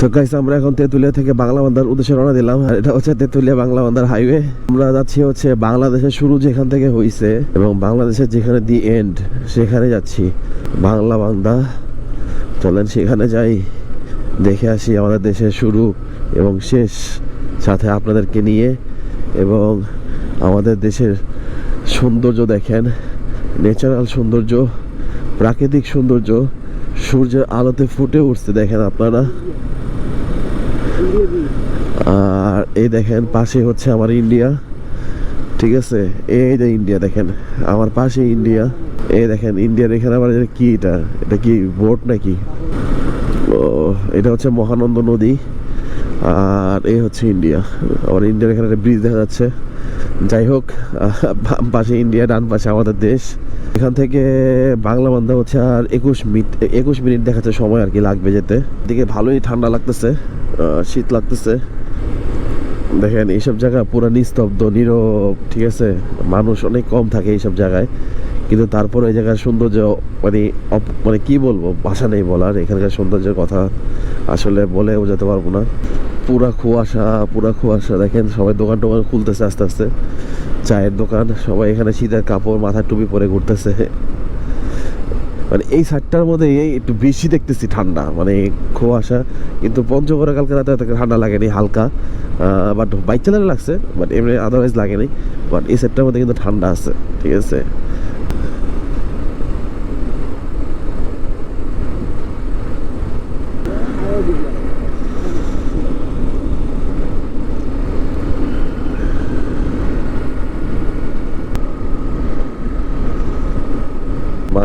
তো গাইস আমরা এখন তেঁতুলিয়া থেকে বাংলা বান্দার উদ্দেশ্যে রওনা দিলাম, আর এটা হচ্ছে তেঁতুলিয়া বাংলা বান্দার হাইওয়ে আমরা যাচ্ছি হচ্ছে বাংলাদেশের শুরু যেখান থেকে হয়েছে এবং বাংলাদেশের যেখানে দি এন্ড সেখানে যাচ্ছি। বাংলা বান্দা, চলেন সেখানে যাই, দেখে আসি আমাদের দেশের শুরু এবং শেষ সাথে আপনাদেরকে নিয়ে এবং আমাদের দেশের সৌন্দর্য দেখেন। ন্যাচারাল সৌন্দর্য, প্রাকৃতিক সৌন্দর্য, সূর্যের আলোতে ফুটে উঠছে, দেখেন আপনারা। আর এই দেখেন পাশে হচ্ছে আমার ইন্ডিয়া। ঠিক আছে? এই যে ইন্ডিয়া দেখেন, আমার পাশে ইন্ডিয়া। এই দেখেন, ইন্ডিয়ার এখানে এটা কি এটা? এটা কি বোট নাকি? ও, এটা হচ্ছে মহানন্দ নদী। আর এই হচ্ছে ইন্ডিয়া। আমার ইন্ডিয়ার এখানে একটা ব্রিজ দেখা যাচ্ছে। যাই হোক পাশে ইন্ডিয়া, ডান পাশে আমাদের দেশ। এখান থেকে বাংলা বান্ধা হচ্ছে আর একুশ মিনিট একুশ মিনিট দেখাচ্ছে সময় আর কি লাগবে যেতে। এদিকে ভালোই ঠান্ডা লাগতেছে শীত লাগতেছে। দেখেন এইসব জায়গা পুরো নিস্তব্ধ, নীরব, ঠিক আছে? মানুষ অনেক কম থাকে এইসব জায়গায়। কিন্তু তারপর এই জায়গার সৌন্দর্য মানে মানে কি বলব, ভাষা নেই বলার, এখানকার সৌন্দর্যের কথা আসলে বলে বোঝাতে পারব না। পুরা কুয়াশা পুরা কুয়াশা, দেখেন সবাই দোকান টোকান খুলতেছে আস্তে আস্তে। চায়ের দোকান, সবাই এখানে শীতের কাপড়, মাথার টুপি পরে ঘুরতেছে। মানে এই সাতটার মধ্যে একটু বেশি দেখতেছি ঠান্ডা মানে কুয়াশা, কিন্তু পঞ্চগড়ে কালকে রাতে ঠান্ডা লাগেনি, হালকা। বাট বাইক চালানো লাগছে বাট এমনি আদারওয়াইজ লাগেনি বাট এই সাতটার মধ্যে কিন্তু ঠান্ডা আছে, ঠিক আছে?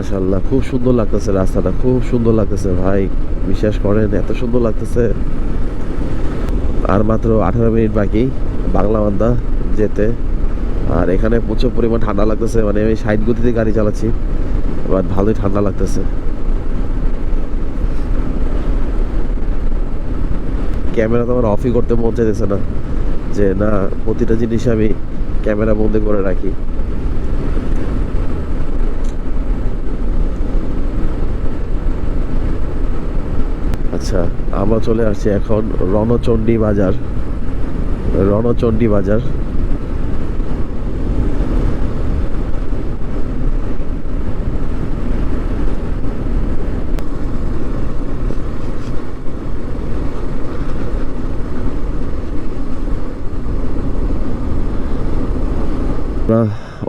মাশাল্লাহ খুব সুন্দর লাগতেছে রাস্তাটা, খুব সুন্দর লাগতেছে ভাই। বিশ্বাস করেন, এত সুন্দর লাগতেছে। আর মাত্র আঠারো মিনিট বাকি, বাংলা বান্দা যেতে। আর এখানে প্রচুর পরিমাণ ঠান্ডা লাগতেছে মানে আমি সাইড গতিতে গাড়ি চালাচ্ছি, বাট ভালোই ঠান্ডা লাগতেছে। ক্যামেরা তো আমার অফই করতে মন চাইতেছে না, যে না, প্রতিটা জিনিস আমি ক্যামেরা বন্দি করে রাখি। আচ্ছা আমরা চলে আসছি এখন রণচণ্ডী বাজার। রণচণ্ডী বাজার।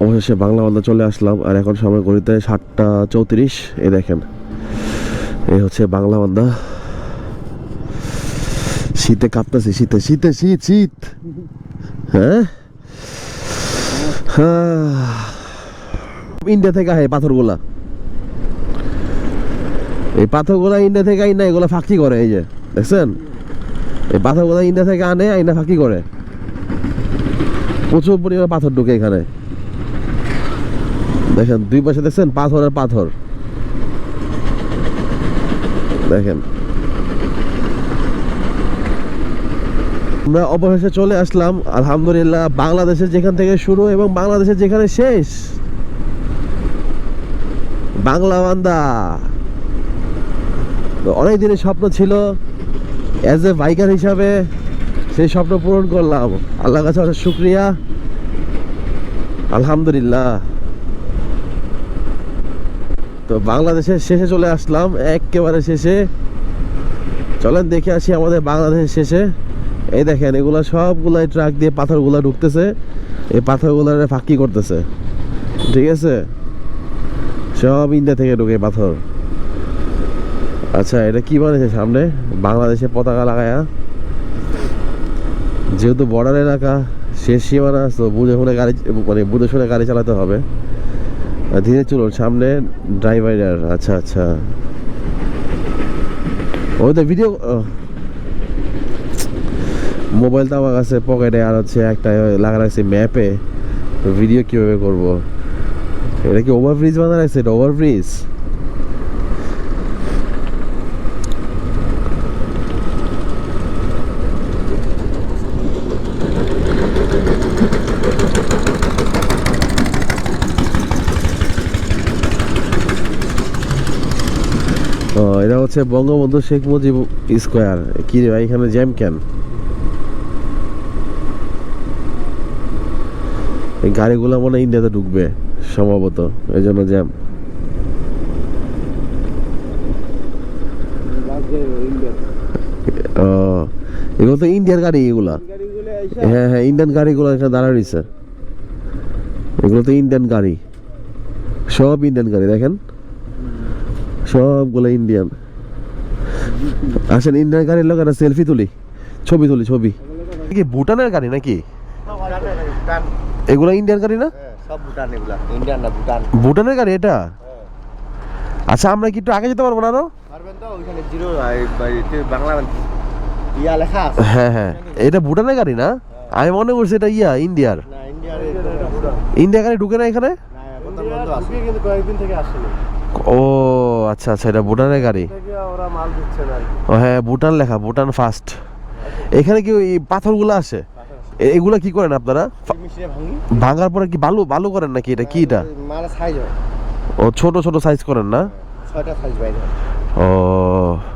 অবশেষে বাংলা বান্ধা চলে আসলাম, আর এখন সময় ঘড়িতে সাতটা চৌত্রিশ। এ দেখেন, এই হচ্ছে বাংলা বান্ধা শীতে কাঁপতেছে, শীতে শীতে, শীত শীত। হ্যাঁ। ইন্ডিয়া থেকে আহে পাথরগুলা। এই পাথরগুলা ইন্ডিয়া থেকে আইনা এগুলা ফাঁকি করে, এই যে, দেখছেন? এই পাথরগুলা ইন্ডিয়া থেকে আনে, আইনা ফাঁকি করে। প্রচুর পরিমাণে পাথর ঢুকে এখানে। দেখেন, দুই পাশে দেখছেন? পাথর আর পাথর। দেখেন। আমরা অবশেষে চলে আসলাম। আলহামদুলিল্লাহ বাংলাদেশের যেখান থেকে শুরু এবং বাংলাদেশের যেখানে শেষ। বাংলা বান্দা। অনেক দিনের স্বপ্ন ছিল অ্যাজ এ বাইকার হিসাবে সেই স্বপ্ন পূরণ করলাম। আল্লাহ কাছে অনেক শুক্রিয়া। আলহামদুলিল্লাহ। তো বাংলাদেশের শেষে চলে আসলাম, একেবারে শেষে। চলেন দেখে আসি আমাদের বাংলাদেশের শেষে। এই দেখেন, এগুলা সবগুলাই ট্রাক দিয়ে পাথরগুলা ঢুকতেছে। এই পাথরগুলার ফাঁকি করতেছে। ঠিক আছে? সব ইন্ডিয়া থেকে ঢুকে পাথর। আচ্ছা এটা কি বানিয়েছে সামনে? বাংলাদেশে পতাকা লাগায়া। যেহেতু বর্ডার এলাকা শেষ সীমানা, তো বুঝে শুনে গাড়ি মানে বুঝে শুনে গাড়ি চালাতে হবে। ধীরে চলুন, সামনে ড্রাইভার আচ্ছা আচ্ছা। ওই তো ভিডিও মোবাইল তো আমার কাছে পকেটে আর হচ্ছে একটা লাগা রাখছি ম্যাপে তো ভিডিও কীভাবে করব? এটা কি ওভারব্রিজ বানা রাখছে এটা ওভারব্রিজ এটা হচ্ছে হচ্ছে বঙ্গবন্ধু শেখ মুজিব স্কোয়ার। কি রে ভাই, এখানে জ্যাম কেন? এই গাড়িগুলো মনে হয় ইন্ডিয়াতে ঢুকবে, সম্ভবত। এই জন্য জ্যাম। ও, এগুলো তো ইন্ডিয়ার গাড়ি, এগুলা। হ্যাঁ হ্যাঁ ইন্ডিয়ান গাড়িগুলো এখানে দাঁড়া রয়েছে। এগুলো তো ইন্ডিয়ান গাড়ি। সব ইন্ডিয়ান গাড়ি, দেখেন। সবগুলো ইন্ডিয়ান। আসেন, ইন্ডিয়ান গাড়ির লোক একটা সেলফি তুলি। ছবি তুলি, ছবি। কি, ভুটানের গাড়ি নাকি? এগুলো ইন্ডিয়ান গাড়ি না? সব ভুটান এগুলা। ইন্ডিয়ান না ভুটান। ভুটানের গাড়ি এটা? আচ্ছা আমরা কি একটু আগে যেতে পারব না আরও? পারবেন তো ওইখানে জিরো বাংলা ইয়া লেখা আছে। হ্যাঁ হ্যাঁ। এটা ভুটানের গাড়ি না? আমি মনে করছি এটা ইয়া ইন্ডিয়ার না ইন্ডিয়ার ইন্ডিয়া গাড়ি ঢুকে না এখানে? না এখন বন্ধ আছে। কিন্তু কয়েকদিন থেকে আসেনি। ও আচ্ছা আচ্ছা এটা ভুটানের গাড়ি। ওরা মাল দিচ্ছে না ও হ্যাঁ ভুটান লেখা ভুটান ফার্স্ট এখানে কি ওই পাথরগুলো আসে? এ- এগুলা কি করেন আপনারা? ভাঙার পরে কি বালু বালু করেন নাকি এটা কি এটা? সাইজ ও ছোট ছোট সাইজ করেন না? ছয়টা সাইজ বাইরে ও।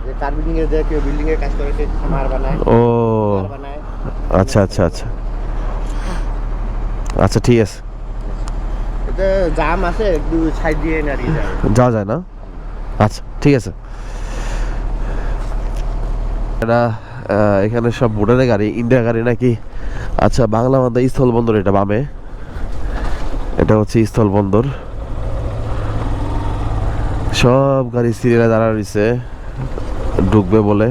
যে কার বিল্ডিং এর যে কেউ বিল্ডিং এর কাজ করে সে মার বানায়। ও। আচ্ছা আচ্ছা আচ্ছা। আচ্ছা ঠিক আছে। এতে জাম আছে একটু সাইড দিয়ে নাড়িয়ে যায়। যাওয়া যায় না? আচ্ছা ঠিক আছে। এটা এখানে সব ভুটানের গাড়ি ইন্ডিয়া গাড়ি নাকি? আচ্ছা বাংলা মান্দা স্থল বন্দর এটা বামে। এটা হচ্ছে স্থল বন্দর সব গাড়ি সিরিয়ালে দাঁড়া রয়েছে। ঢুকবে বলে।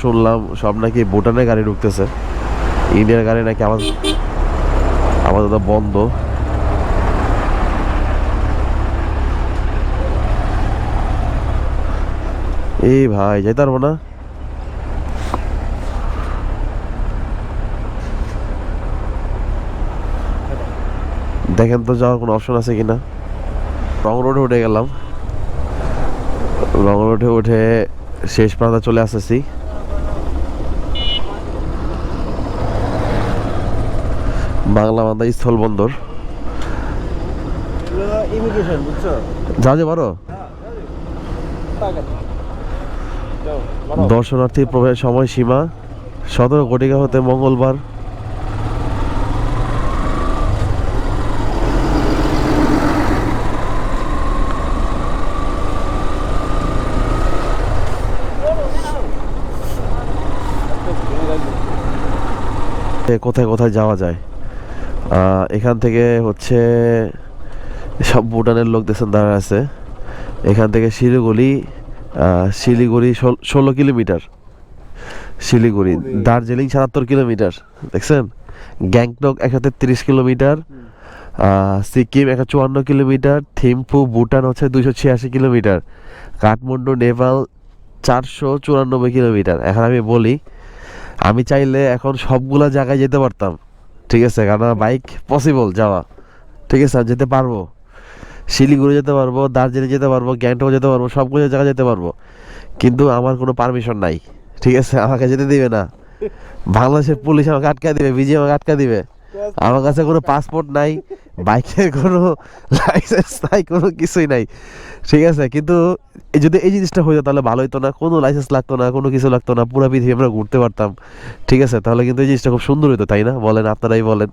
শুনলাম সব নাকি ভুটানে গাড়ি ঢুকতেছে। ইন্ডিয়ার গাড়ি নাকি আমাদের আমাদের তো বন্ধ। এই ভাই, যাইতে পারব না? দেখেন তো যাওয়ার কোনো অপশন আছে কিনা? রং রোডে উঠে গেলাম। রং রোডে উঠে শেষ প্রান্তে চলে আসতেছি। বাংলা মান্দা স্থল বন্দর। যা যে পারো দর্শনার্থী প্রবেশ সময় সীমা সতেরো ঘটিকা হতে মঙ্গলবার এ কোথায় কোথায় যাওয়া যায়। এখান থেকে হচ্ছে সব ভুটানের লোক দেশের দাঁড়া আছে। এখান থেকে শিলিগুড়ি শিলিগুড়ি ষোল- কিলোমিটার। শিলিগুড়ি দার্জিলিং সাতাত্তর কিলোমিটার দেখছেন? গ্যাংটক একশো তেত্রিশ কিলোমিটার সিকিম একশো চুয়ান্ন কিলোমিটার থিম্পু ভুটান হচ্ছে দুইশো ছিয়াশি কিলোমিটার কাঠমান্ডু নেপাল চারশো চুরানব্বই কিলোমিটার। এখন আমি বলি আমি চাইলে এখন সবগুলো জায়গায় যেতে পারতাম। ঠিক আছে? কারণ বাইক পসিবল যাওয়া। ঠিক আছে? যেতে পারব। শিলিগুড়ি যেতে পারব, দার্জিলিং যেতে পারব, গ্যাংটক যেতে পারব, সবগুলো জায়গায় যেতে পারব। কিন্তু আমার কোনো পারমিশন নাই। ঠিক আছে? আমাকে যেতে দিবে না। বাংলাদেশের পুলিশ আমাকে আটকা দিবে বিজি আমাকে আটকা দিবে। আমার কাছে কোনো পাসপোর্ট নাই, বাইকের কোনো লাইসেন্স নাই, কোনো কিছুই নাই। ঠিক আছে, কিন্তু যদি এই জিনিসটা হয়ে যেত তাহলে ভালো হতো না, কোনো লাইসেন্স লাগতো না, কোনো কিছু লাগতো না, পুরো পৃথিবী আমরা ঘুরতে পারতাম। ঠিক আছে, তাহলে কিন্তু এই জিনিসটা খুব সুন্দর হতো তাই না? বলেন, আপনারাই বলেন।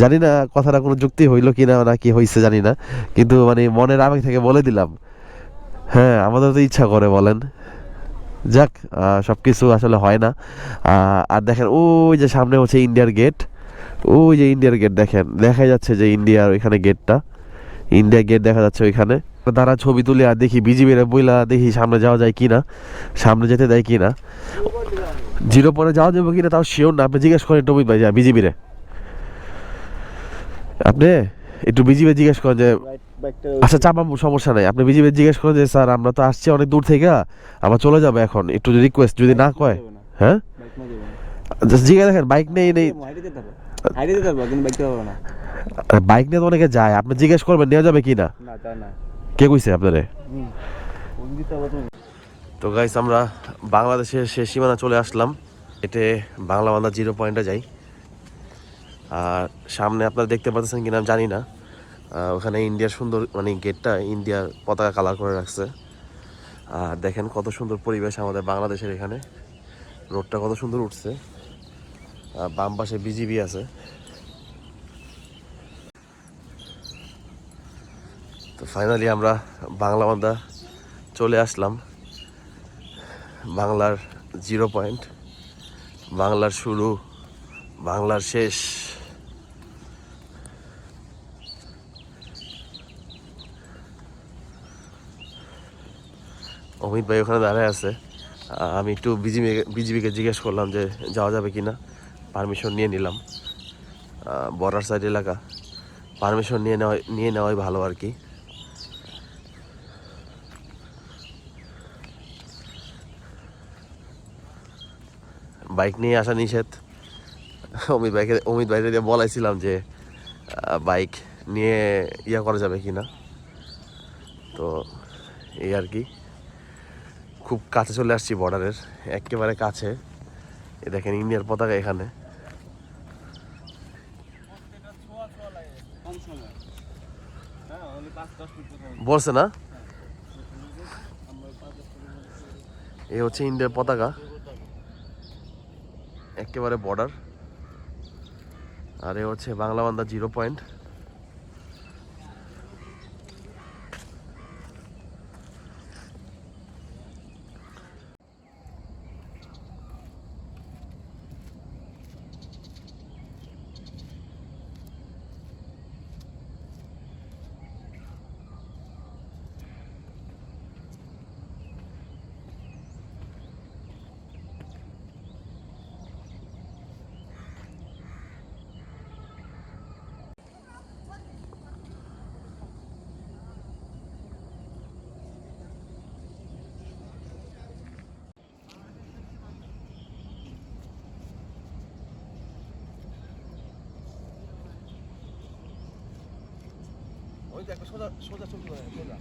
জানি না কথাটা কোনো যুক্তি হইল কি না না কি হয়েছে জানি না। কিন্তু মানে মনের আবেগ থেকে বলে দিলাম। হ্যাঁ আমাদের তো ইচ্ছা করে, বলেন। যাক সব কিছু আসলে হয় না। আর দেখেন, ওই যে সামনে হচ্ছে ইন্ডিয়ার গেট ওই যে ইন্ডিয়ার গেট দেখেন দেখা যাচ্ছে যে ইন্ডিয়ার ওইখানে গেটটা ইন্ডিয়া গেট দেখা যাচ্ছে ওইখানে। তারা ছবি তুলে আর দেখি বিজিবির বইলা দেখি সামনে যাওয়া যায় কিনা সামনে যেতে দেয় কিনা। জিরো পরে যাওয়া যাবে কিনা তাও শিওর না। আপনি জিজ্ঞেস করেন টবিত ভাই যা বিজিবিরে। আপনি একটু বিজিবি জিজ্ঞেস করেন যে আচ্ছা চাপাম সমস্যা নাই। আপনি বিজিবি জিজ্ঞেস করেন যে স্যার আমরা তো আসছি অনেক দূর থেকে আমরা চলে যাব এখন। একটু রিকোয়েস্ট যদি না কয় হ্যাঁ? জিজ্ঞাসা দেখেন বাইক নেই নেই। যেতে পারব পারব না। বাইক নিয়ে তো অনেকে যায় আপনি জিজ্ঞেস করবেন নেওয়া যাবে কি না কে কইছে আপনারে? তো। গাইস আমরা বাংলাদেশের শেষ সীমানা চলে আসলাম। এতে বাংলা বান্ধা জিরো পয়েন্টে যাই। আর সামনে আপনারা দেখতে পাচ্ছেন কিনা আমি জানি না। ওখানে ইন্ডিয়ার সুন্দর মানে গেটটা ইন্ডিয়ার পতাকা কালার করে রাখছে। আর দেখেন কত সুন্দর পরিবেশ আমাদের বাংলাদেশের এখানে। রোডটা কত সুন্দর উঠছে। বাম পাশে বিজিবি আছে। তো ফাইনালি আমরা বাংলা বান্ধা চলে আসলাম। বাংলার জিরো পয়েন্ট বাংলার শুরু, বাংলার শেষ। অমিত ভাই ওখানে দাঁড়ায় আছে। আমি একটু বিজিবি বিজিবিকে জিজ্ঞেস করলাম যে যাওয়া যাবে কি না পারমিশন নিয়ে নিলাম। বর্ডার সাইড এলাকা। পারমিশন নিয়ে নেওয়া নিয়ে নেওয়াই ভালো আর কি। বাইক নিয়ে আসা নিষেধ। অমিত ভাইকে অমিত ভাইকে দিয়ে বলাইছিলাম যে বাইক নিয়ে ইয়া করা যাবে কি না। তো এই আর কি। খুব কাছে চলে আসছি বর্ডারের। একেবারে কাছে। এ দেখেন ইন্ডিয়ার পতাকা এখানে কম সময় হ্যাঁ only পাঁচ দশ মিনিট কথা হবে। বলছে না? এই হচ্ছে ইন্ডিয়ার পতাকা। একেবারে বর্ডার আর এ হচ্ছে বাংলা বান্দা জিরো পয়েন্ট দেখো সোজা সোজা চলতে পারে সোজা